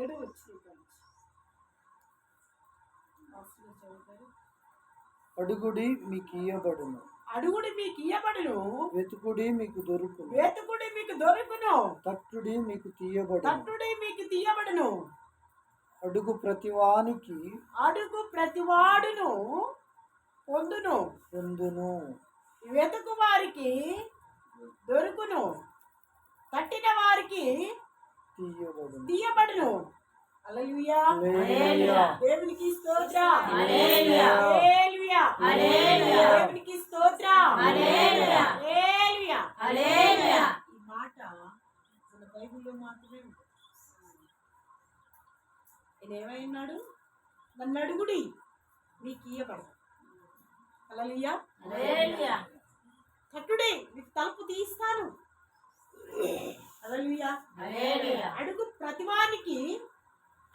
ఏడు అడుగుడి మీకు ఇయ్యబడును. అడుగుడి మీకు ఇయ్యబడును. వెతుకుడి మీకు దొరుకును. వేతుకుడి మీకు దొరుకును. తట్టుడి మీకు తీయబడును. తట్టుడి మీకు తీయబడును. అడుగు ప్రతివానికి అడుగు ప్రతివాడును పొందును. పొందును. వెతుకు వారికి దొరుకును. తట్టిన వారికి తీయబడును. దేవునికి స్తోత్ర. దేవునికి స్తోత్ర. ఈ మాట మన బైబిల్లో మాత్రమే ఏమైనాడు? నన్ను అడుగుడి. మీకు ఇయ్యబడదు హల్లెలూయా. కట్టుడే మీకు తలుపు తీస్తాను. అడుగు ప్రతివానికి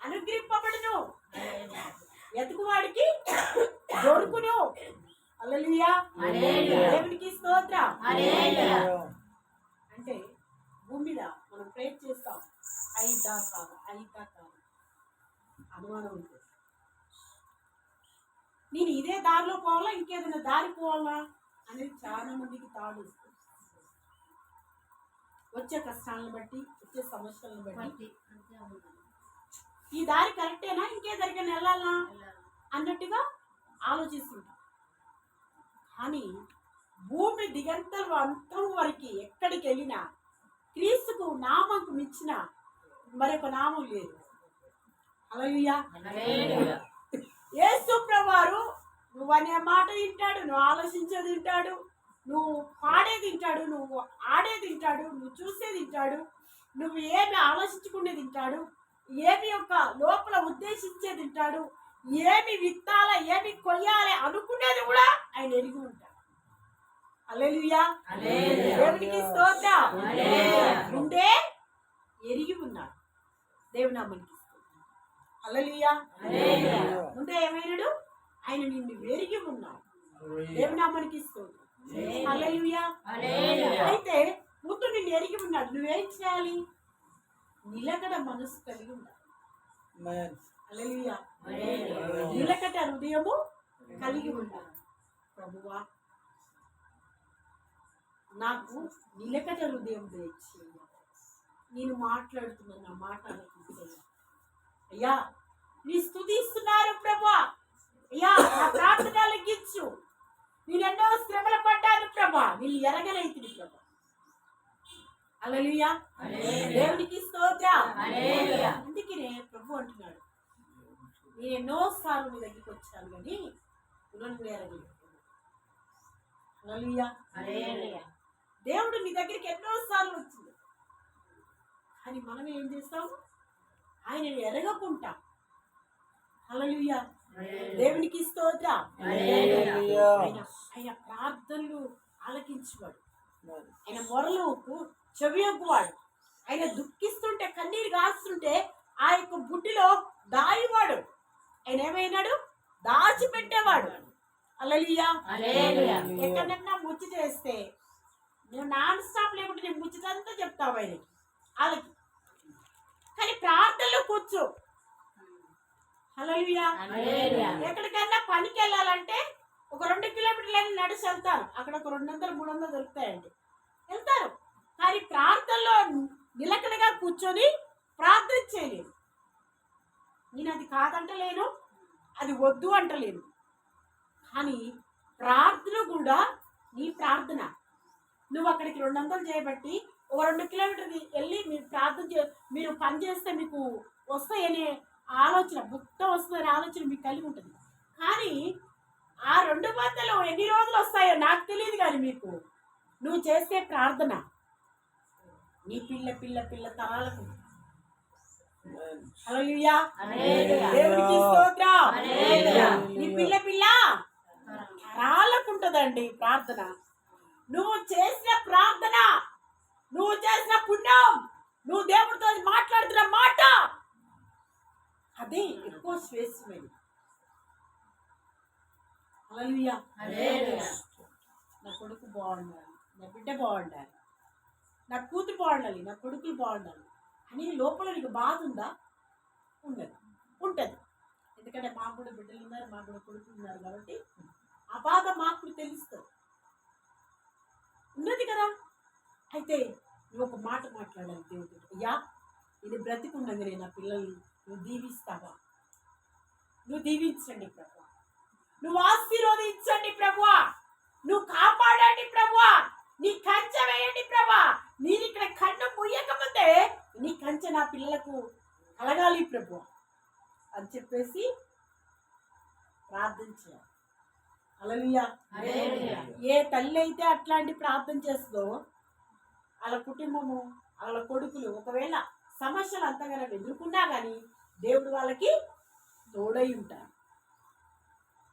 అనుగ్రహింపబడును. ఎతుకువాడికి దొరుకును. దేవునికి స్తోత్రం. అంటే భూమి మీద మనం ప్రేర్ చేస్తాం. అయిద్దా కాదు అయిద్దా కాదు. అనుమానం ఉంటుంది నేను ఇదే దారిలో పోవాలా? ఇంకేదైనా దారి పోవాలా? అనేది చాలా మందికి తాడు. వచ్చే కష్టాలను బట్టి వచ్చే సమస్యలను బట్టి. ఈ దారి కరెక్టేనా? ఇంకే దగ్గరికి వెళ్ళాలా? అన్నట్టుగా ఆలోచిస్తుంటాం. కానీ భూమి దిగంతలు అంతం వరకు ఎక్కడికి వెళ్ళినా క్రీస్తుకు నామంకు మించిన మరొక నామం లేదు. అలలుయా. యేసు ప్రభువారు నువ్వు అనే మాట వింటాడు నువ్వు ఆలోచించేది వింటాడు. నువ్వు పాడేది వింటాడు నువ్వు ఆడేది వింటాడు నువ్వు చూసేది వింటాడు నువ్వు ఏమి ఆలోచించుకునేది వింటాడు ఏమి యొక్క లోపల ఉద్దేశించేది వింటాడు ఏమి విత్తాల ఏమి కొయ్యాలి అనుకునేది కూడా ఆయన ఎరిగి ఉంటాడు. అల్లెలుయా. దేవునికి స్తోత్రం. ఉండే ఎరిగి ఉన్నాడు. దేవునామనికి అల్లెలుయా హల్లెలూయా. ముందే ఏమైనాడు ఆయన నిన్ను వెరిగి ఉన్నాడు. దేవునామనికి స్తోత్రం. హల్లెలూయా హల్లెలూయా. అయితే ముందు నిన్ను ఎరిగి ఉన్నాడు. నువ్వేం చేయాలి? నిలకడ మనసు కలిగి ఉండాలి. నిలకడ హృదయము కలిగి ఉండాలి. ప్రభువా నాకు నిలకడ హృదయం దయచేయ నేను మాట్లాడుతున్న నా మాట. అయ్యా నీ స్తుతిస్తున్నారు ప్రభా అయ్యా నా ప్రార్థన లెక్కించు నేను ఎన్నో శ్రమలు పడ్డాను ప్రభా. నేను ఎరగలైతుంది ప్రభా. అలలుయా. దేవునికి స్తోత్రం. అందుకనే ప్రభు అంటున్నాడు. నేను ఎన్నో సార్లు మీ దగ్గరికి వచ్చాను కానీ హల్లెలూయా. హల్లెలూయా. దేవుడు నీ దగ్గరికి ఎన్నో సార్లు వచ్చింది. కానీ మనం ఏం చేస్తాం ఆయనను ఎరగకుంటాం. హల్లెలూయా. దేవునికి స్తోత్రం. ఆయన ఆయన ప్రార్థనలు ఆలకించువాడు. ఆయన మొరలకు చెవియొగ్గువాడు ఆయన దుఃఖిస్తుంటే కన్నీరు కాస్తుంటే ఆ యొక్క బుడ్డిలో దాయివాడు. ఆయన ఏమైనాడు? దాచిపెట్టేవాడు. హల్లెలూయా. ఎక్కడన్నా ముచ్చి చేస్తే నువ్వు నాన్ స్టాప్ లేకుంటే నేను ముచ్చిదంతా చెప్తావు ఆయనకి. వాళ్ళకి. కానీ ప్రార్థనలో కూర్చో. ఎక్కడికన్నా పనికి వెళ్ళాలంటే ఒక రెండు కిలోమీటర్లు నడిచి వెళ్తారు. అక్కడ ఒక రెండు వందలు మూడు వందలు దొరుకుతాయండి. వెళ్తారు. కానీ ప్రార్థనలో నిలకడగా కూర్చొని ప్రార్థన చేయలేను నేను అది కాదంటలేను అది వద్దు అంటలేను. కానీ ప్రార్థన కూడా నీ ప్రార్థన. నువ్వు అక్కడికి రెండు వందలు చేయబట్టి ఒక రెండు కిలోమీటర్ వెళ్ళి మీరు ప్రార్థన చే మీరు పని చేస్తే మీకు వస్తాయనే ఆలోచన భుక్త వస్తుందనే ఆలోచన మీకు కలిగి ఉంటుంది. కానీ ఆ రెండు వందలు ఎన్ని రోజులు వస్తాయో నాకు తెలియదు కానీ మీకు. నువ్వు చేసే ప్రార్థన. నీ పిల్ల పిల్ల పిల్ల తరాలకు. స్తోత్రం. హల్లెలూయా. నీ పిల్ల పిల్ల తరాలకు ఉంటుందండి ప్రార్థన. నువ్వు చేసిన ప్రార్థన నువ్వు చేసిన పుణ్యం నువ్వు దేవుడితో మాట్లాడుతున్న మాట అది ఎక్కువ శ్రేష్టమైనది. నా కొడుకు బాగుండాలి. నా బిడ్డ బాగుండాలి. నా కూతురు బాగుండాలి. నా కొడుకులు బాగుండాలి. అని లోపల నీకు బాధ ఉందా? ఉన్నది ఉంటుంది. ఎందుకంటే మాకు కూడా బిడ్డలు ఉన్నారు మాకు కూడా కొడుకులు ఉన్నారు కాబట్టి ఆ బాధ మాకు తెలుస్తుంది. ఉన్నది కదా. అయితే నువ్వు ఒక మాట మాట్లాడాలి దేవుడు అయ్యా ఇది బ్రతికుండగానే నా పిల్లల్ని నువ్వు దీవిస్తావా? నువ్వు దీవించండి ప్రభు నువ్వు ఆశీర్వదించండి ప్రభువా. నువ్వు కాపాడండి ప్రభువా. నీ కంచె వేయండి ప్రభా నేను ఇక్కడ కన్ను ముయ్యకముందే నీ కంచె నా పిల్లలకు కలగాలి ప్రభు అని చెప్పేసి ప్రార్థన చేయాలి. ఏ తల్లి అయితే అట్లాంటి ప్రార్థన చేస్తుందో వాళ్ళ కుటుంబము వాళ్ళ కొడుకులు ఒకవేళ సమస్యలు అంతగానో ఎదుర్కొన్నా కానీ దేవుడు వాళ్ళకి తోడై ఉంటారు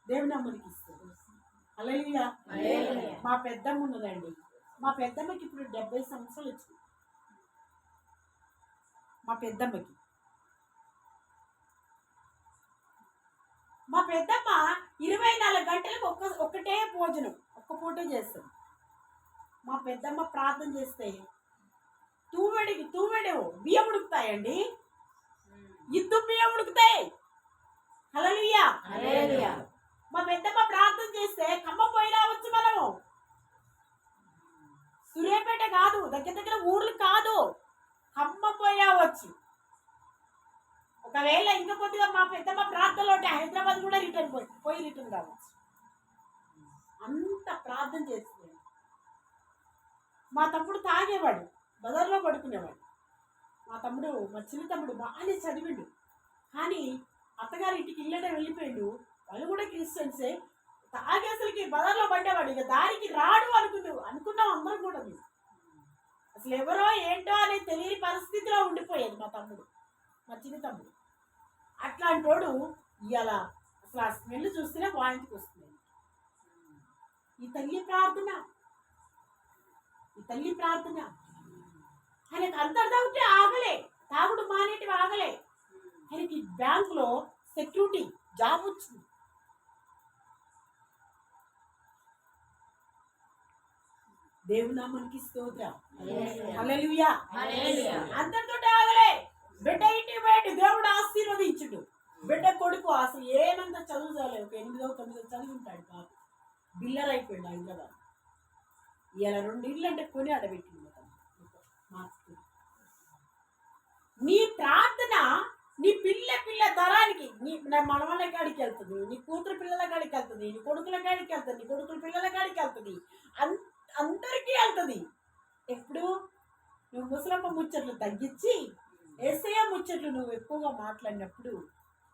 దేవుడు నమ్మనికి ఇస్తాడు. హల్లెలూయా. హల్లెలూయా. మా పెద్దమ్మ ఉన్నదండి. మా పెద్దమ్మకి ఇప్పుడు డెబ్బై సంవత్సరాలు వచ్చింది. మా పెద్దమ్మకి. మా పెద్దమ్మ ఇరవై నాలుగు గంటలకు ఒక్క ఒక్కటే భోజనం ఒక్క పూటే చేస్తుంది. మా పెద్దమ్మ ప్రార్థన చేస్తే తూవెడికి తూవెడు బియ్యం ఉడుకుతాయండి. ఇద్దు బియ్యం ఉడుకుతాయి. హల్లెలూయా. మా పెద్దమ్మ ప్రార్థన చేస్తే ఖమ్మం పోయి రావచ్చు మనము. సూర్యాపేట కాదు దగ్గర దగ్గర ఊర్లు కాదు. ఖమ్మం పోయి రావచ్చు ఒకవేళ ఇంకా కొద్దిగా మా పెద్దమ్మ ప్రార్థనలో ఉంటే హైదరాబాద్ కూడా రిటర్న్ పోయి పోయి రిటర్న్ కావచ్చు. అంత ప్రార్థన చేస్తుంది. మా తమ్ముడు తాగేవాడు బజార్లో పడుకునేవాడు. మా తమ్ముడు మా చిన్న తమ్ముడు బాగానే చదివిండు. కానీ అత్తగారి ఇంటికి ఇల్లడే వెళ్ళిపోయిండు. వాళ్ళు కూడా క్రిస్టియన్సే. తాగి అసలుకి బజార్లో పడ్డేవాడు ఇక దానికి రాడు అనుకున్నావు అనుకున్నాం అందరం కూడా అసలు ఎవరో ఏంటో అనే తెలియని పరిస్థితిలో ఉండిపోయేది మా తమ్ముడు. మా చిన్న తమ్ముడు. అట్లాంటి వాడు ఇవాళ అసలు ఆ స్మెల్ చూస్తేనే వాయింటికి వస్తుంది. ఈ తల్లి ప్రార్థన. ఈ తల్లి ప్రార్థన. ఆయనకు అంతర్ తాగితే ఆగలే. తాగుడు మానేటివి ఆగలే. ఆయనకి బ్యాంకులో సెక్యూరిటీ జాబ్ వచ్చింది. దేవుని నామానికి స్తోత్రం. అందరితో ఆగలే. బిడ్డ ఇంటి పోయాడు. దేవుడు ఆశీర్వదించుడు. బిడ్డ కొడుకు అసలు ఏమంత చదువు చాలే ఒక ఎనిమిదో తొమ్మిదో చదివి ఉంటాడు పాప. బిల్లర్ అయిపోయాడు హైదరాబాద్. ఇలా రెండు ఇల్లు అంటే కొని అడబెట్టింది మా తమ్ముడు. మా అత్త. నీ ప్రార్థన నీ పిల్ల పిల్ల తరానికి నీ మనవాళ్ళ కాడికి వెళ్తుంది నీ కూతురు పిల్లల కాడికి వెళ్తుంది నీ కొడుకుల కాడికి వెళ్తుంది నీ కొడుకుల పిల్లల కాడికి వెళ్తుంది అన్ అందరికీ వెళ్తుంది. ఎప్పుడు? నువ్వు ముసలమ్మ ముచ్చట్లు తగ్గించి ఎస్ఏ ముచ్చట్లు నువ్వు ఎక్కువగా మాట్లాడినప్పుడు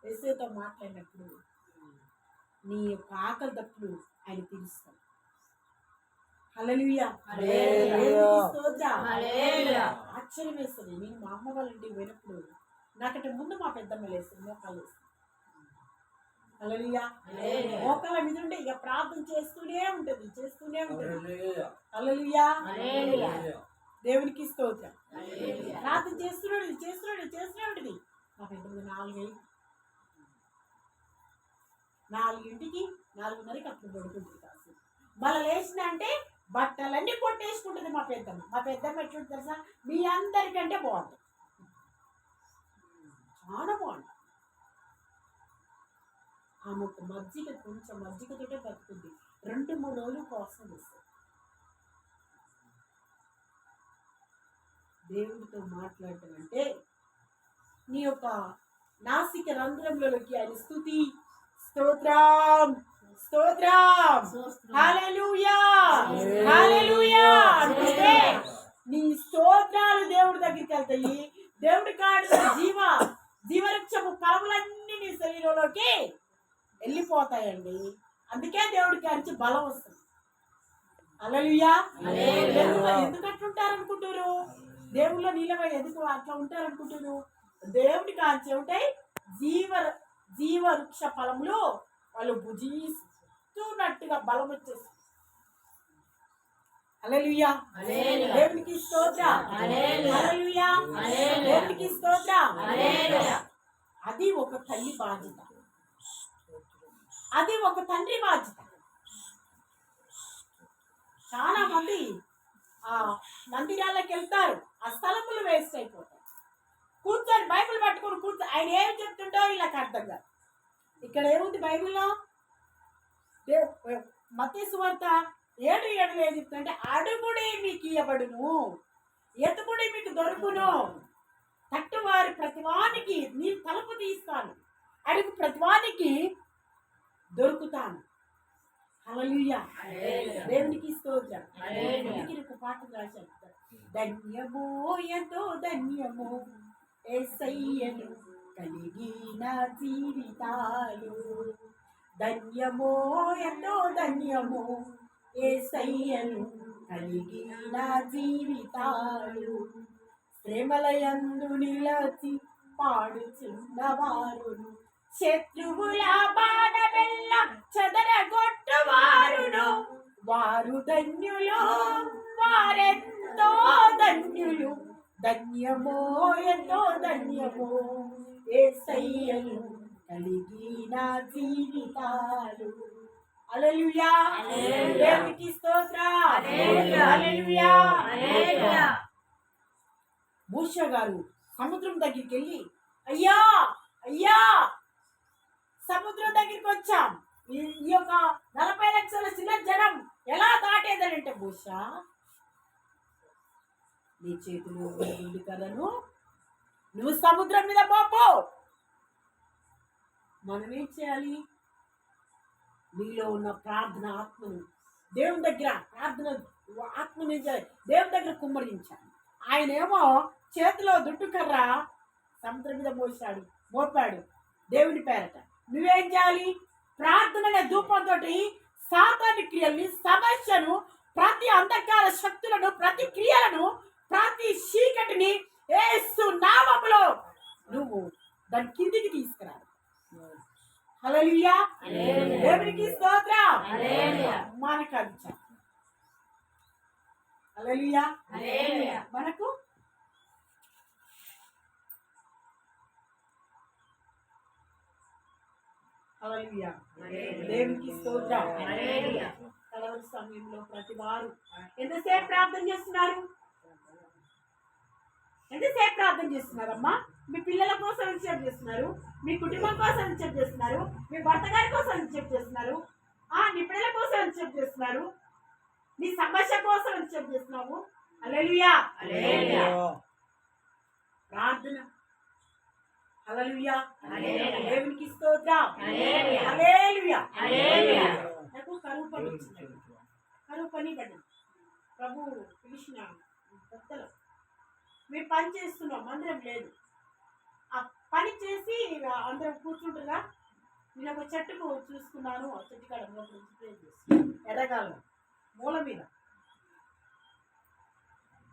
ఎస్ఏతో మాట్లాడినప్పుడు నీ యొక్క ఆకలి తప్పులు ఆయన తీరుస్తాడు హల్లెలూయా. ఆశ్చర్యం వేస్తుంది. నేను మా అమ్మ వాళ్ళ ఇంటికి పోయినప్పుడు నాకంటే ముందు మా పెద్దమ్మ లేస్తుంది మోకాలు వేస్తుంది హల్లెలూయా. హల్లెలూయా. మోకాల మీద ఉంటే ఇక ప్రార్థన చేస్తూనే ఉంటుంది చేస్తూనే ఉంటుంది. హల్లెలూయా. హల్లెలూయా. హల్లెలూయా. దేవునికి స్తోత్రం. హల్లెలూయా. ప్రార్థన చేస్తున్నాడు చేస్తున్నాడు చేస్తున్నాడు మా పెద్దమ్మ నాలుగైదు నాలుగింటికి నాలుగున్నరకి అప్పుడు పడుకుంటుంది కాసు మళ్ళీ లేచిన అంటే బట్టలన్నీ కొట్టేసుకుంటుంది మా పెద్దమ్మ. మా పెద్దమ్మ ఎట్లుంటుంది తెలుసా? మీ అందరికంటే బాగుంటుంది. చాలా బాగుంటుంది. ఆమె ఒక మజ్జిగ కొంచెం మజ్జిగతోటే బతుకుంది. రెండు మూడు రోజులు కోసం వస్తుంది. దేవుడితో మాట్లాడటం అంటే నీ యొక్క నాసిక రంధ్రంలోకి ఆయన స్థుతి స్తోత్రం. స్తోత్రం. హల్లెలూయా. హల్లెలూయా. అంటే నీ స్తోత్రాలు దేవుడి దగ్గరికి వెళ్తాయి. దేవుడి కాడు జీవ జీవవృక్షపు ఫలములన్నీ నీ శరీరంలోకి వెళ్ళిపోతాయండి. అందుకే దేవుడికి అరిచి బలం వస్తుంది. హల్లెలూయా. ఎందుకు అట్లుంటారు అనుకుంటారు దేవుళ్ళ నీళ్ళపై ఎందుకు అట్లా ఉంటారు అనుకుంటారు దేవుడికి ఆ చెవిటై జీవ జీవ వృక్ష ఫలములు వాళ్ళు భుజిస్తున్నట్టుగా బలం వచ్చేసి. దేవునికి స్తోత్రం. దేవునికి స్తోత్రం. అది ఒక తల్లి బాధ్యత. అది ఒక తండ్రి బాధ్యత. చాలా మంది ఆ మందిరాలకు వెళ్తారు. ఆ స్థలములు వేస్ట్ అయిపోతాయి. కూర్చొని బైబిల్ పట్టుకొని కూర్చొని ఆయన ఏం చెప్తుండో వీళ్ళకి అర్థం కాదు. ఇక్కడ ఏముంది బైబిల్లో? మతీ సువార్త ఏడు ఏడు ఏం చెప్తుంటే అడుగుడి మీకు ఇవ్వబడును ఎతుకుడి మీకు దొరుకును. తట్టువారి ప్రతివానికి నేను తలుపు తీస్తాను అడుగు ప్రతివానికి దొరుకుతాను. హల్లెలూయా. దేవునికి స్తోత్రం. ఒక పాట రాశాను. ధన్యమో ఎంతో ధన్యమో కలిగిన జీవితాలు. ధన్యమో ఎంతో ధన్యమో ఏసయ్యను కలిగిన జీవితాలు. శ్రమలయందు నిలచి పాడుచున్నవారును శత్రువుల బాణమెల్ల చదరగొట్టువారును. వారు ధన్యులు వారెంతో ధన్యులు. ధన్యమో ఎంతో ధన్యమో ఏ ఏసయ్యను కలిగిన జీవితాలు. అలలుయా. దేవునికి. మూష గారు సముద్రం దగ్గరికి వెళ్ళి అయ్యా అయ్యా సముద్రం దగ్గరికి వచ్చాం. ఈ యొక్క నలభై లక్షల చిన్న జనం ఎలా దాటేదనంటే మూష నీ చేతులు కలను నువ్వు సముద్రం మీద పోపో. మనం ఏం చేయాలి? నీలో ఉన్న ప్రార్థన ఆత్మను దేవుని దగ్గర ప్రార్థన ఆత్మని దేవుని దగ్గర కుమ్మరించాలి. ఆయన ఏమో చేతిలో దుడ్డు కర్ర సముద్రం మీద మోసాడు మోపాడు దేవుని పేరట. నువ్వేం చేయాలి? ప్రార్థన అనే ధూపంతో సాతాని క్రియల్ని సమస్యను ప్రతి అంధకార శక్తులను ప్రతి క్రియలను ప్రతి చీకటిని ఏసు నామములో నువ్వు దాని కిందికి తీసుకురావాలి. దేవునికి స్తోత్రం. మనకు. దేవునికి స్తోత్రం. కలవరి సమయంలో ప్రతి వారు ఎంతసేపు ప్రార్థన చేస్తున్నారు? ఎంతసేపు ప్రార్థన చేస్తున్నారమ్మా? మీ పిల్లల కోసం ఎంతసేపు చేస్తున్నారు మీ కుటుంబం కోసం ఎంతసేపు చేస్తున్నారు మీ భర్త గారి కోసం ఎంతసేపు చేస్తున్నారు ఆ నీ పిల్లల కోసం ఎంతసేపు చేస్తున్నారు నీ సమస్య కోసం ఎంతసేపు చేస్తున్నావు. అలెలుయా. ప్రార్థన. దేవునికి స్తోత్రం. నాకు కరువు పని వచ్చింది కరువు పని పడ్డాను ప్రభు పిలిచిన కొత్తలో మేము పని చేస్తున్నాం అందరం లేదు. ఆ పని చేసి అందరం కూర్చుంటుగా నేను ఒక చెట్టుకు చూసుకున్నాను ఆ చెట్టు కాడ ప్రేర్ చేస్తున్నాను. ఎర్రగాలం మూల మీద.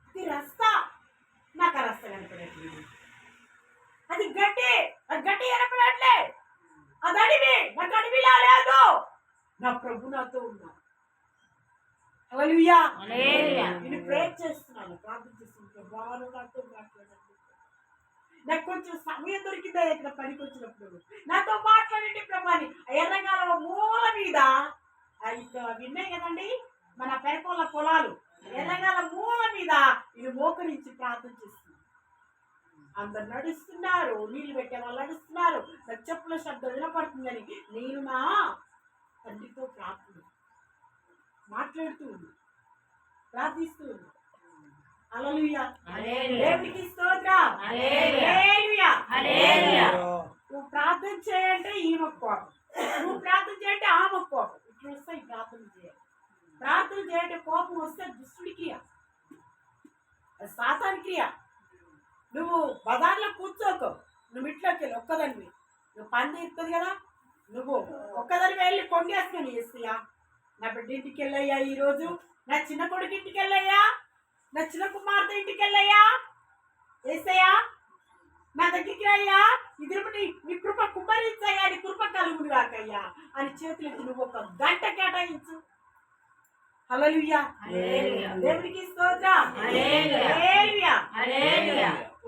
అది రస్తా. నాకు ఆ రస్తా కనపడట్లేదు. అది గడ్డి అది గడ్డి కనపడట్లే. అది అడివి నాకు అడవిలా లేదు. నా ప్రభు నాతో ఉన్నా. నేను ప్రేర్ చేస్తున్నాను ప్రార్థన చేస్తున్నాను నాతో మాట్లాడండి. నాకు కొంచెం సమయం దొరికిందా ఇక్కడ పనికి వచ్చినప్పుడు? నాతో మాట్లాడండి ప్రభాని. ఎర్రగాల మూల మీద ఆ విన్నాయి కదండి? మన పెరకోళ్ళ పొలాలు. ఎర్రగాల మూల మీద ఇది మోకరించి ప్రార్థన చేస్తుంది. అందరు నడుస్తున్నారు నీళ్ళు పెట్టే వాళ్ళు నడుస్తున్నారు. చెప్పుల శబ్దం వినపడుతుందని నేను నా తండ్రితో ప్రార్థన మాట్లాడుతూ ఉంది ప్రార్థిస్తూ ఉన్నా. దేవునికి స్తోత్రం. నువ్వు ప్రార్థన చేయంటే ఈమె కోపం నువ్వు ప్రార్థన చేయంటే ఆమె కోపం ఇట్లా వస్తాయి ప్రార్థన చేయాలి. ప్రార్థన చేయంటే కోపం వస్తే దుష్టుడి క్రియ. సాతాని క్రియ. నువ్వు బజార్లో కూర్చోకు. నువ్వు ఇంట్లోకి వెళ్ళి ఒక్కదానివి. నువ్వు పని తీరుతుంది కదా నువ్వు ఒక్కదాని వెళ్ళి కొంగేసుకొని వేస్తాయా నా బిడ్డ ఇంటికి వెళ్ళయ్యా ఈరోజు. నా చిన్న కొడుకు ఇంటికి వెళ్ళయ్యా. నా చిన్న కుమార్తె ఇంటికి వెళ్ళయ్యా వేసయ్యా నా దగ్గరికి అయ్యా ఇది బట్టి నీ కృప కుమ్మరించయ్యా నీ కృప కలుగుడు కాకయ్యా అని చేతులెత్తి నువ్వు ఒక గంట కేటాయించు. హల్లెలూయా. దేవునికి.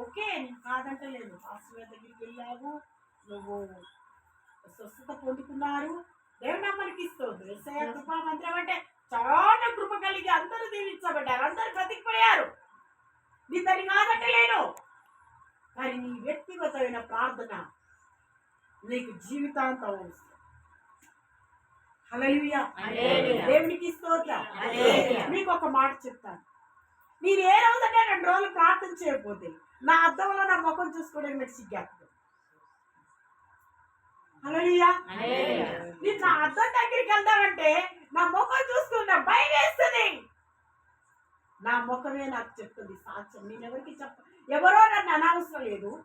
ఓకే నేను కాదంటలేదు. గారి దగ్గరికి వెళ్ళావు. నువ్వు స్వస్థత పొందుకున్నారు. దేవుడు అమ్మనికి ఇస్తుంది కృపా మంత్రం అంటే చాలా కృప కలిగి అందరూ దీవించబడ్డారు. అందరూ బ్రతికిపోయారు. నీ దాన్ని కాదంటలేను కానీ నీ వ్యక్తిగతమైన ప్రార్థన నీకు జీవితాంతం. దేవునికి స్తోత్రం. మీకు ఒక మాట చెప్తాను. నేను ఏ రోజంటే రెండు రోజులు ప్రార్థన చేయకపోతే నా అద్దంలో నా ముఖం చూసుకోవడానికి నాకు సిగ్గేస్తుంది. హల్లెలూయా. నేను నా అద్దం దగ్గరికి వెళ్దామంటే నా ముఖం చూస్తున్నా భయం వేస్తుంది నా ముఖమే నాకు చెప్తుంది సాక్ష్యం. నేను ఎవరికి చెప్ప ఎవరో నన్ను అనవసరం లేదు.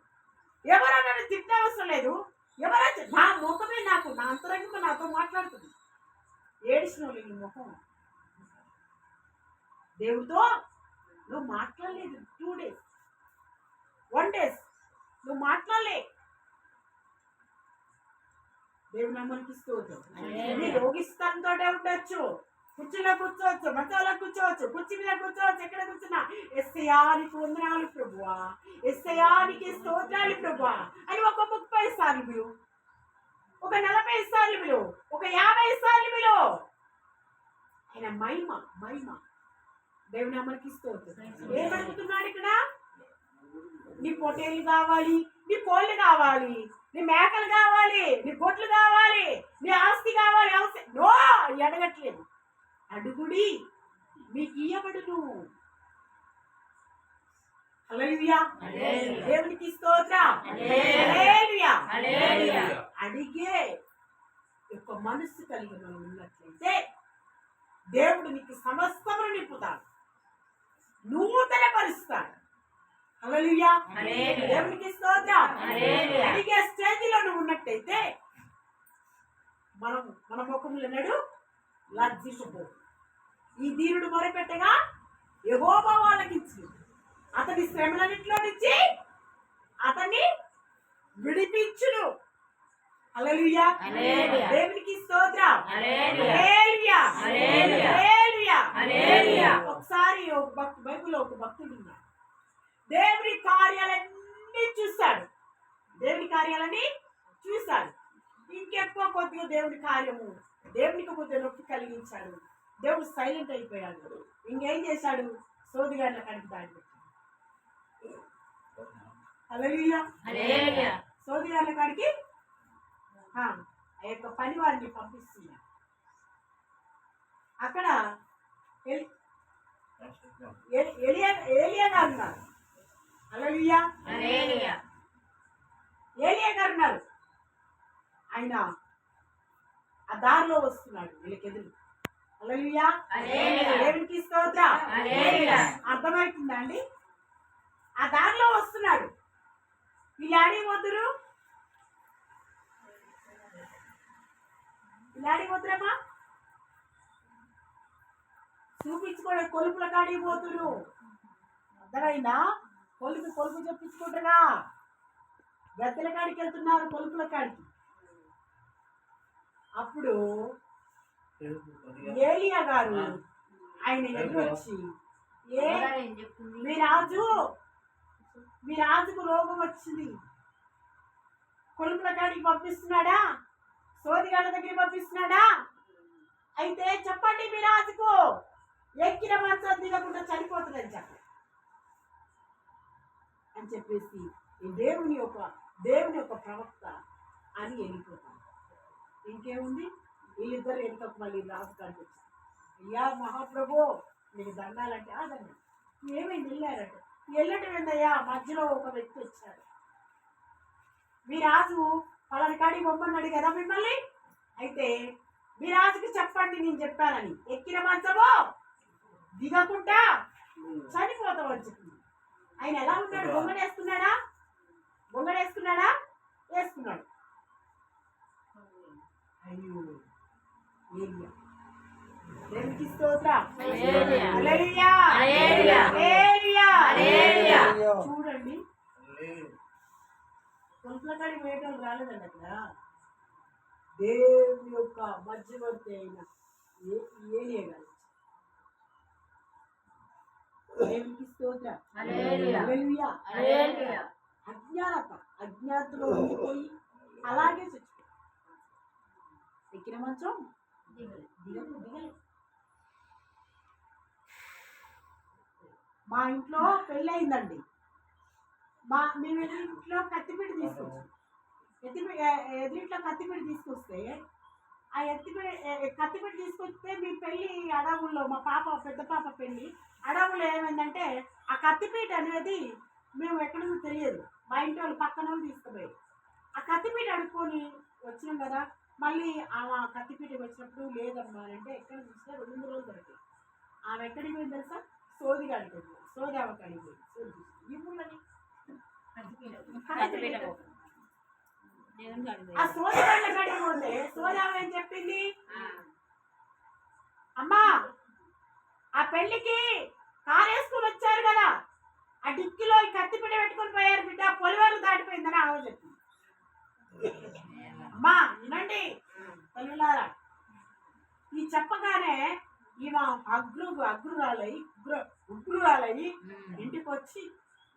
ఎవరో నన్ను తిట్టవసరం లేదు. ఎవరో నా ముఖమే నాకు నా అంతరంగం నాతో మాట్లాడుతుంది. ఏడిసిన వాళ్ళు ముఖం. దేవుడితో నువ్వు మాట్లాడలేదు. టూ డేస్ వన్ డేస్ నువ్వు మాట్లాడలే. దేవుడు నమ్మనికి స్తోత్రం. రోగిస్తాంతో ఉండొచ్చు? కుర్చీలో కూర్చోవచ్చు మంచంలో కూర్చోవచ్చు కుర్చీ మీద కూర్చోవచ్చు ఎక్కడ కూర్చున్నా? ఎస్ఐయానికి వందనాలు ప్రభువా. ఎస్ఐయానికి స్తోత్రాలు ప్రభువా. అని ఒక ముప్పై సార్లు మీరు ఒక నలభై సార్లు మీరు ఒక యాభై సార్లు మీరు ఆయన మహిమ మహిమ. దేవుని అమ్మకి స్తోత్రం. ఏమడుగుతున్నాడు ఇక్కడ? నీ పొట్టేలు కావాలి నీ కోళ్ళు కావాలి. నీ మేకలు కావాలి నీ గొడ్లు కావాలి నీ ఆస్తి కావాలి ఆస్తి. నో! అడగట్లేదు. అడుగుడి మీకు ఇయ్యబడును. దేవునికి. అడిగే యొక్క మనస్సు కలిగి మనం ఉన్నట్లయితే దేవుడు నీకు సమస్తమును నింపుతాడు. నూతన పరుస్తాడు హల్లెలూయా. హల్లెలూయా. దేవునికి స్తోత్రం. హల్లెలూయా. అడిగే స్టేజ్లో నువ్వు ఉన్నట్టయితే మనం మన ముఖంలో నడు లజ్జించబో ఈ దీనుడు మొరపెట్టగా యహోబా వాళ్ళకి ఇచ్చింది అతని శ్రమలన్నింటిలో నుంచి అతన్ని విడిపించును. హల్లెలూయా. దేవునికి స్తోత్రం. ఒకసారి ఒక భక్తు బైబిల్లో ఒక భక్తుడు దేవుని కార్యాలన్నీ చూశాడు దేవుని కార్యాలన్నీ చూశాడు ఇంకెక్కువ కొద్దిగా దేవుని కార్యము దేవునికి కొద్దిగా నొప్పి కలిగించాడు. దేవుడు సైలెంట్ అయిపోయాడు. ఇంకేం చేశాడు? సోదిగాడ్ల కడికి దాడి పెట్టాడు. సోదిగాడ్ల కాడికి ఆ యొక్క పని వారిని పంపిస్తున్నారు. అక్కడ ఎలి- ఎలి- ఎలియా ఏలియా గారు ఉన్నారు. హల్లెలూయా. ఏలియా గారు ఉన్నారు. ఆయన ఆ దారిలో వస్తున్నాడు వీళ్ళకెదురు. హల్లెలూయా హల్లెలూయా. దేవునికి స్తోత్రం. అర్థమవుతుందా అండి? ఆ దారిలో వస్తున్నాడు. వీళ్ళు ఆడి వద్దురు వీళ్ళు ఆడి వద్దురమ్మా చూపించుకోవడం కొలుపుల కాడికి పోతురు. అర్థమైందా? కొలుపు కొలుపు చెప్పించుకుంటారా గద్దెల కాడికి వెళ్తున్నారు కొలుపుల కాడికి. అప్పుడు ఏలియా గారు ఆయన ఎదురు వచ్చి ఏ మీ రాజు మీ రాజుకు రోగం వచ్చింది. కొలుపుల కాడికి పంపిస్తున్నాడా? సోదిగాళ్ళ దగ్గరికి పంపిస్తున్నాడా? అయితే చెప్పండి మీ రాజుకు. ఎక్కిన మంచం దిగకుండా చనిపోతుందని చెప్పండి. అని చెప్పేసి ఈ దేవుని యొక్క దేవుని యొక్క ప్రవక్త అని వెళ్ళిపోతాను ఇంకేముంది? వీళ్ళిద్దరు వెనుకకు మళ్ళీ రాజు కాడికి వచ్చారు. అయ్యా మహాప్రభు నీకు దండాలంటే ఆ దండ. ఏమైంది? వెళ్ళారంటే. వెళ్ళటం ఏందయ్యా మధ్యలో ఒక వ్యక్తి వచ్చాడు. మీ రాజు పలాని కాడికి పంపన్నాడు కదా మిమ్మల్ని? అయితే మీ రాజుకి చెప్పండి నేను చెప్పానని. ఎక్కిన మంచమో దిగకుండా చనిపోతాం అని చెప్పింది ఆయన ఎలా ఉన్నాడు బొమ్మడేసుకున్నాడా వేసుకున్నాడు అయ్యో ఏలియా. దేవునికి స్తోత్రం హల్లెలూయా. హల్లెలూయా. హల్లెలూయా. హల్లెలూయా. హల్లెలూయా. చూడండి కాడికి వేయటం రాలేదండి అక్కడ దేవుని యొక్క మధ్యవర్తి అయిన ఏ- ఏలియా దేవునికి స్తోత్రం. అజ్ఞానత. అజ్ఞాతలో ఉండిపోయి అలాగే చచ్చిపోయి ఎక్కిన మంచం దిగలేదు మా ఇంట్లో పెళ్ళి అయిందండి మా మేము ఎదురింట్లో కత్తిపీట తీసుకొచ్చాం. ఎత్తిపీ ఎదురింట్లో కత్తిపీట తీసుకొస్తే ఆ ఎత్తిపీ కత్తిపీట తీసుకొస్తే మీ పెళ్ళి అడవుల్లో మా పాప పెద్ద పాప పెళ్ళి అడవుల్లో ఏమైందంటే ఆ కత్తిపీట అనేది మేము ఎక్కడ తెలియదు. మా ఇంటి వాళ్ళు పక్కన వాళ్ళు తీసుకుపోయారు. ఆ కత్తిపీట అడుక్కొని వచ్చినాం కదా మళ్ళీ ఆమె కత్తిపీటకి వచ్చినప్పుడు లేదమ్మా అంటే ఎక్కడ చూసినా రెండు మూడు రోజులు దొరికాయి ఆమె ఎక్కడికి పోయింది తెలుసా? సోది కాడికి సోది ఆమె కాడికి సోది చూసి. ఈ ఊళ్ళని. కత్తిపీట. ఆ కాడికి పోతే సోది ఆమె ఏం చెప్పింది. అమ్మా ఆ పెళ్ళికి కారు వేసుకుని వచ్చారు కదా. ఆ డిక్కిలో ఈ కత్తిపీట పెట్టుకొని పోయారు బిడ్డ పొలివారు దాటిపోయిందని ఆమె చెప్పింది. అమ్మా వినండి తల్లులారా. ఈ చెప్పగానే ఈమె అగ్రు అగ్రురాలై ఉగ్ర ఉగ్రురాలయ్యి ఇంటికి వచ్చి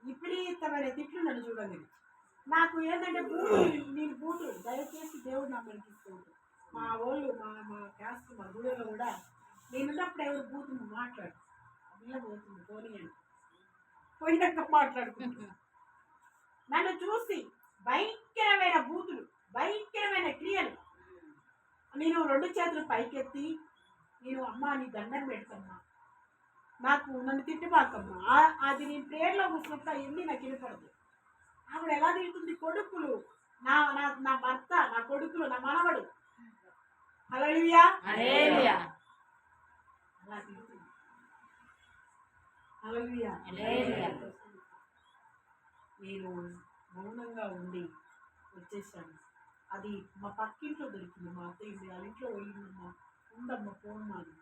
విపరీతమైన తిట్లు నన్ను చూడండి నాకు ఏంటంటే బూట్లు నేను బూట్లు దయచేసి దేవుడు నాకు అనిపిస్తుంది మా వాళ్ళు మా మా క్యాస్ట్ మా గుడిలో కూడా నేనున్నప్పుడు ఎవరు బూతు మాట్లాడు. పిల్ల పోతుంది అని. పోయినాక మాట్లాడుకుంటున్నాను నన్ను చూసి భయంకరమైన బూతులు భయంకరమైన క్రియలు. నేను రెండు చేతులు పైకెత్తి నేను అమ్మ నీ దండం పెడతమ్మా నాకు నన్ను తిట్టుబాకమ్మా అది నేను ప్రేయర్లో కూర్చున్నప్పుడు అవన్నీ నాకు వినపడదు. ఆవిడ ఎలా తింటుంది? కొడుకులు. నా నా నా భర్త నా కొడుకులు నా మనవడు. అలా తింటుంది. నేను మౌనంగా ఉండి వచ్చేసాను. అది మా పక్కింట్లో దొరికింది. మా అత్తయ్య వాళ్ళ ఇంట్లో వెళ్ళిందమ్మా ఉందమ్మా ఫోన్ మాది.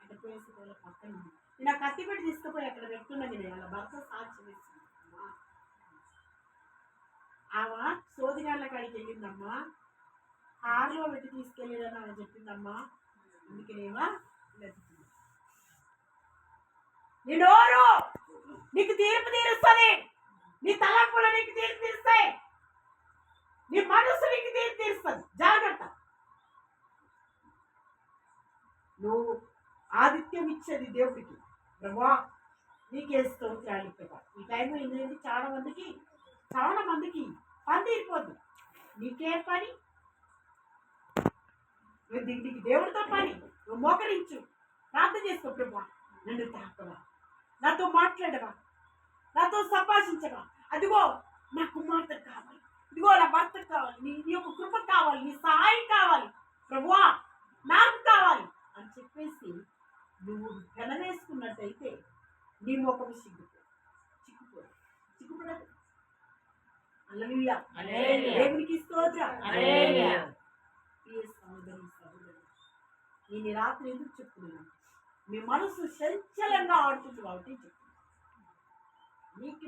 అంటే పోయేసి వాళ్ళ పక్కన ఉంది. నేను ఆ కత్తి పెట్టి తీసుకుపోయి అక్కడ పెట్టుకున్నా నేను వాళ్ళ భర్త సాక్షి వేసింది ఆమె సోదిగాళ్ళ కాడికి వెళ్ళిందమ్మా. కారులో పెట్టి తీసుకెళ్ళేదని ఆమె చెప్పిందమ్మా. అందుకనేమా నీ నోరు నీకు తీర్పు తీరుస్తుంది. నీ తలంపులు నీకు తీర్పు తీరుస్తాయి. నీ మనసు నీకు తీర్పు తీరుస్తుంది. జాగ్రత్త. నువ్వు ఆదిత్యం ఇచ్చేది దేవుడికి. ప్రభా నీకే స్తోత్రాలు ప్రభా. ఈ టైంలో ఏంటంటే చాలా మందికి చాలా మందికి పని తీరిపోద్దు నీకే పని దీనికి నీకు దేవుడితో పని. నువ్వు మోకరించు. ప్రార్థన చేసుకో ప్రభా. నన్ను తాకవా నాతో మాట్లాడవా? నాతో సంభాషించవా? అదిగో నా కుమార్తె కావాలి. ఇదిగో నా భర్త కావాలి. నీ నీ యొక్క కృప కావాలి. నీ సహాయం కావాలి. ప్రభువా నాకు కావాలి. అని చెప్పేసి నువ్వు గెలవేసుకున్నట్టయితే నీ ముఖం సిగ్గుపో చిక్కుపో చిక్కుపడదు అల్లలుయ్యా. దేవునికి స్తోత్రం. సహోదరు నేను రాత్రి ఎందుకు చెప్తున్నాను మీ మనసు చంచలంగా ఆడుతుంది కాబట్టి చెప్తున్నాను నీకు.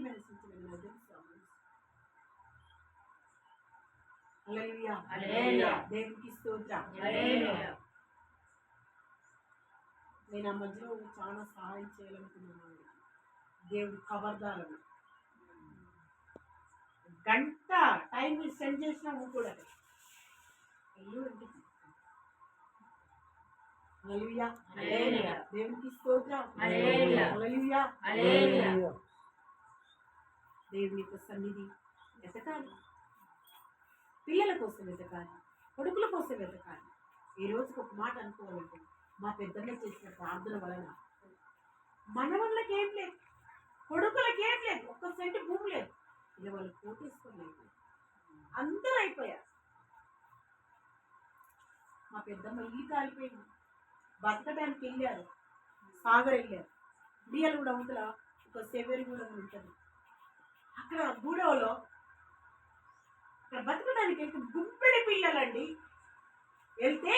హల్లెలూయా. హల్లెలూయా. దేవునికి స్తోత్రం. నేను ఆ మధ్యలో చాలా సహాయం చేయాలనుకున్నాను దేవుడు ఖబర్దాలను గంట టైం సెండ్ చేసినా కూడా వెళ్ళు ఇంటికి. హల్లెలూయా. హల్లెలూయా. దేవునికి స్తోత్రం. దేవుని యొక్క సన్నిధి వెతకాలి. పిల్లల కోసం వెతకాలి. కొడుకుల కోసం వెతకాలి. ఈ రోజుకి ఒక మాట అనుకోవాలంటే మా పెద్దమ్మ చేసిన ప్రార్థన వలన మనవళ్ళకి ఏం లేదు. కొడుకులకి ఏం లేదు. ఒక్క సెంటు భూమి లేదు. ఇక వాళ్ళు కోటేసుకోలేదు. అందరూ అయిపోయారు. మా పెద్దమ్మ ఇల్లు కాలిపోయింది. బతకడానికి వెళ్ళారు సాగర్ వెళ్ళారు బియ్యలు కూడా ఉంటుందా ఒక సెవెరి కూడా ఉంటుంది. అక్కడ గూడవలో అక్కడ బతకడానికి వెళ్తే గుప్పెడి పిల్లలండి. వెళ్తే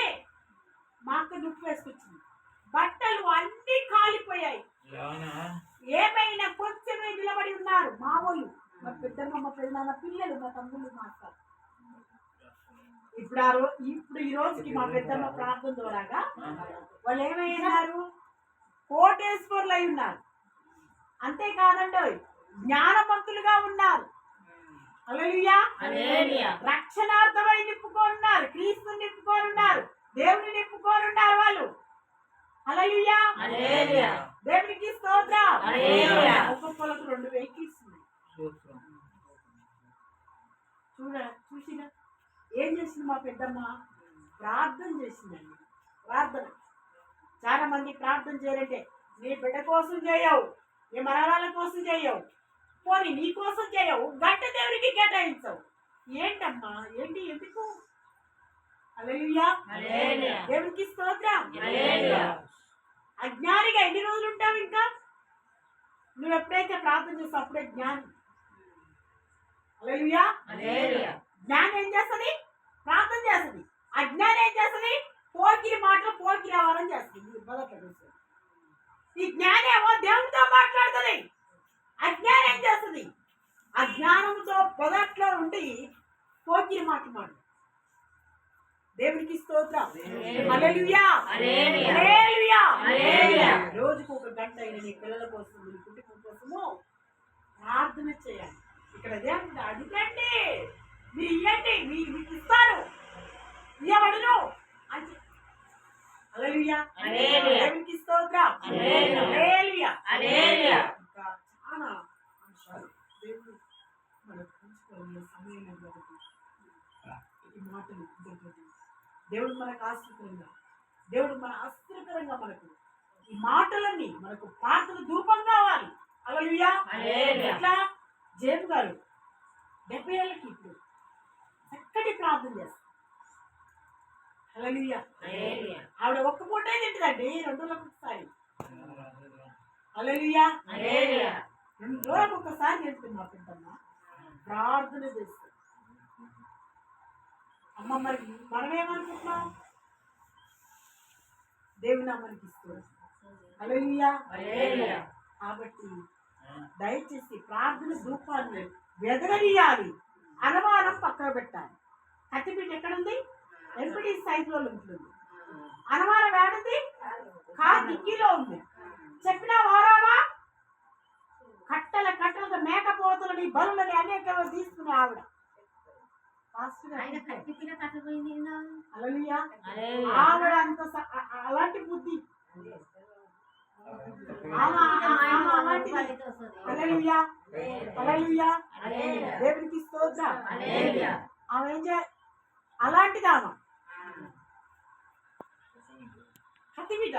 మా అక్క దుప్పు వేసుకొచ్చింది. బట్టలు అన్నీ కాలిపోయాయి. ఏమైనా కొంచెమే నిలబడి ఉన్నారు మా వాళ్ళు. మా పెద్దమ్మ మా పెద్దనాన్న పిల్లలు మా తమ్ముళ్ళు మా అక్క. ఇప్పుడు ఆ రో ఇప్పుడు ఈ రోజుకి మా పెద్దమ్మ ప్రార్థన ద్వారాగా వాళ్ళు ఏమైనారు కోటేశ్వర్లు అయి ఉన్నారు. అంతేకాదండి జ్ఞానవంతులుగా ఉన్నారు. రక్షణార్థమై నింపుకోనున్నారు క్రీస్తు నింపుకోనున్నారు దేవుని నింపుకోనున్నారు వాళ్ళు. హల్లెలూయా. దేవునికి స్తోత్రం. రెండు వెహికల్స్ ఉన్నాయి. చూడ చూసినా? చేసింది మా పెద్దమ్మ. ప్రార్థన చేసిందండి ప్రార్థన. చాలా మంది ప్రార్థన చేయాలంటే నీ బిడ్డ కోసం చేయవు నీ మనరాల కోసం చేయవు పోనీ నీ కోసం చేయవు గంట దేవునికి కేటాయించవు. ఏంటమ్మా? ఏంటి? ఎందుకు. దేవునికి స్తోత్రం. అజ్ఞానిగా ఎన్ని రోజులు ఉంటావు ఇంకా? నువ్వు ఎప్పుడైతే ప్రార్థన చేస్తావు అప్పుడే జ్ఞానం. హల్లెలూయా. జ్ఞానం ఏం చేస్తుంది? ప్రార్థన చేస్తుంది. అజ్ఞానం ఏం చేస్తుంది? పోకిరి మాటలు పోకిరి అవ్వాలని చేస్తుంది. మొదట్లో చూసేది. ఈ జ్ఞానేమో దేవునితో మాట్లాడుతుంది. అజ్ఞానం ఏం చేస్తుంది? అజ్ఞానంతో పొదట్లో ఉండి పోకిరి మాట మాట స్తోత్రం. హల్లెలూయా. రోజుకు ఒక గంట అయిన నీ పిల్లల కోసం నీ కుటుంబం కోసము ప్రార్థన చేయాలి. ఇక్కడ దేవుడు అడగండి. మీరు ఇవ్వండి మీ మీకు ఇస్తారు ఇవ్వబడును అని. దేవునికి స్తోత్రం. ఇంకా చాలా అంశాలు. దేవుడు మనకు సమయం ఈ మాటలు. దేవుడు మనకు ఆశ్చర్యకరంగా దేవుడు మన ఆశ్చర్యకరంగా మనకు ఈ మాటలన్నీ మనకు ప్రార్థన ధూపం కావాలి. హల్లెలూయా. ఎట్లా? జేబు గారు డెబ్బై ఏళ్ళకి ఇప్పుడు చక్కటి ప్రార్థన హల్లెలూయా. ఆవిడ ఒక్క పూటే తింటుందండి రెండు రోజులకు ఒకసారి. రెండు రోజులకు ఒకసారి తింటుంది మా పెద్దమ్మ ప్రార్థన చేస్తుంది అమ్మ మరి మనమేమనుకుంటున్నాం దేవుని మనకి ఇస్తుంది అలలుయా హల్లెలూయా. కాబట్టి దయచేసి ప్రార్థన ధూపాన్ని వెదగనీయాలి. అనుమానం పక్కన పెట్టాలి కత్తిపీట ఎక్కడుంది? ఎంపీటీ సైజులో ఉంటుంది. అనుమానం ఏడుంది? కా దిక్కిలో ఉంది. చెప్పినా వారావా? కట్టల కట్టలుగా మేకపోతులని బరులని అనేక తీసుకునే ఆవిడ. ఆవిడ అంత అలాంటి బుద్ధి. దేవునికి స్తోత్రం. ఆమె ఏం చే అలాంటిది ఆమె కత్తిమీద.